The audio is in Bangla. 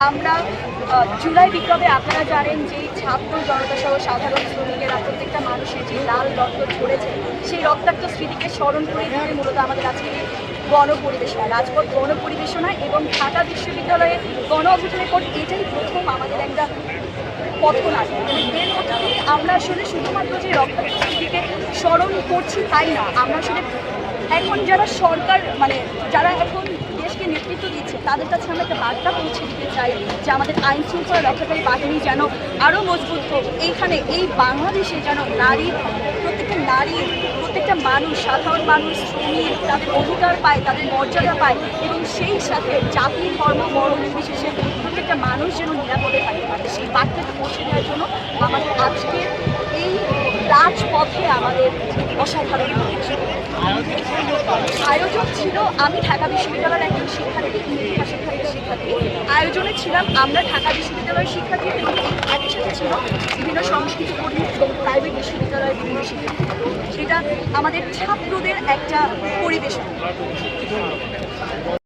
আমরা জুলাই বিপ্লবে আপনারা জানেন যে ছাত্র জনতা সহ সাধারণ শ্রমিকেরা, প্রত্যেকটা মানুষের যে লাল রক্ত ঝরেছে, সেই রক্তাক্ত স্মৃতিকে স্মরণ করে দিতে মূলত আমাদের আজকে গণপরিবেশনা, রাজপথ গণপরিবেশনা এবং ঢাকা বিশ্ববিদ্যালয়ে গণ অভ্যুত্থানের পর এটাই প্রথম আমাদের একটা পথনাটক মানে এর মধ্যে দিয়ে আমরা আসলে শুধুমাত্র যে রক্তাক্ত স্মৃতিকে স্মরণ করছি তাই না, আমরা আসলে এখন যারা সরকার মানে যারা এখন তাদের কাছে আমরা একটা বার্তা পৌঁছে দিতে চাই যে আমাদের আইন শৃঙ্খলা রক্ষাকারী বাহিনী যেন আরও মজবুত হোক এইখানে এই বাংলাদেশে যেন নারী, প্রত্যেকটা নারী, প্রত্যেকটা মানুষ, সাধারণ মানুষ, শ্রমিক তাদের অধিকার পায়, তাদের মর্যাদা পায় এবং সেই সাথে জাতি, ধর্ম বড় নির্বিশেষে প্রত্যেকটা মানুষ যেন নিরাপদে থাকতে পারে সেই বার্তাটা পৌঁছে দেওয়ার জন্য আমাদের আজকে এই রাজপথে আমাদের অসাধারণ। আয়োজক ছিল, আমি ঢাকা বিশ্ববিদ্যালয়ের একজন শিক্ষার্থী ইংরেজি ভাষা বিভাগের শিক্ষার্থী। আয়োজনে ছিলাম আমরা ঢাকা বিশ্ববিদ্যালয়ের শিক্ষার্থী একই সাথে ছিল বিভিন্ন সংস্কৃতি কর্মী এবং প্রাইভেট বিশ্ববিদ্যালয়ের বিভিন্ন শিক্ষার্থী। সেটা আমাদের ছাত্রদের একটা পরিবেশন